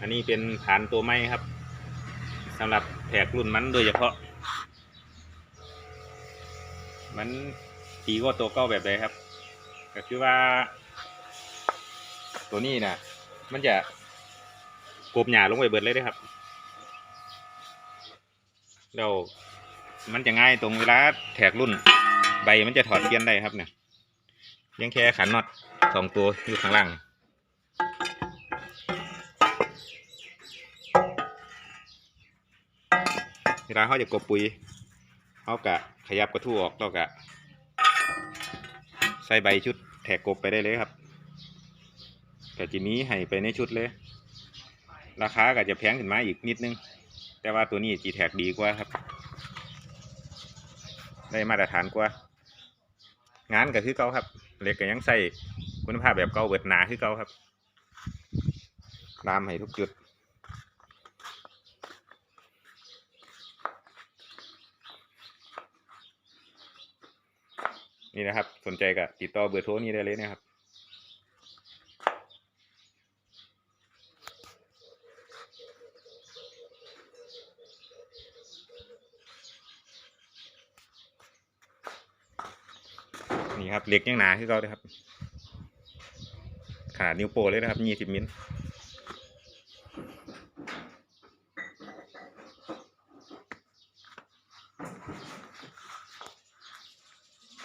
อันนี้เป็นฐานตัวไม้ครับสำหรับแผกรุ่นมันโดยเฉพาะ มันดีกว่าตัวเก้าแบบใดครับ ก็คือว่า ตัวนี้นะมันจะกบหญ้าลงไปเบิดเลยด้อครับแล้วมันจะง่ายตรงเวลาแถกรุ่น ใบมันจะถอดเปลี่ยนได้ครับเนี่ยเพียงแค่ขันน็อตสองตัวอยู่ข้างล่าง เวลาเขาจะกบปุ๋ยเขากะขยับกระทู้ออกแล้วกะใส่ใบชุดแถกกบไปได้เลยครับกะจิมีให้ไปในชุดเลย ราคาก็จะแพงขึ้นมาอีกนิดนึง แต่ว่าตัวนี้จีแท็กดีกว่าครับ ได้มาตรฐานกว่า งานก็คือเก่าครับเหล็กก็ยังใส่คุณภาพแบบเก่าเบิดหนาคือเก่าครับรามให้ทุกจุด นี่นะครับ สนใจก็ติดต่อเบอร์โทรนี้ได้เลยนะครับนี่ครับเหล็กยังหนาคือเขาเลยครับขนาดนิ้วโป้เลยนะครับยี่สิบมิล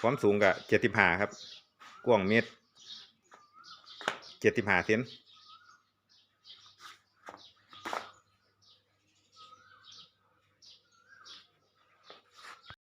ความสูงกับเจ็ดสิบห้าครับ กว้างเมตรเจ็ดสิบห้าเซน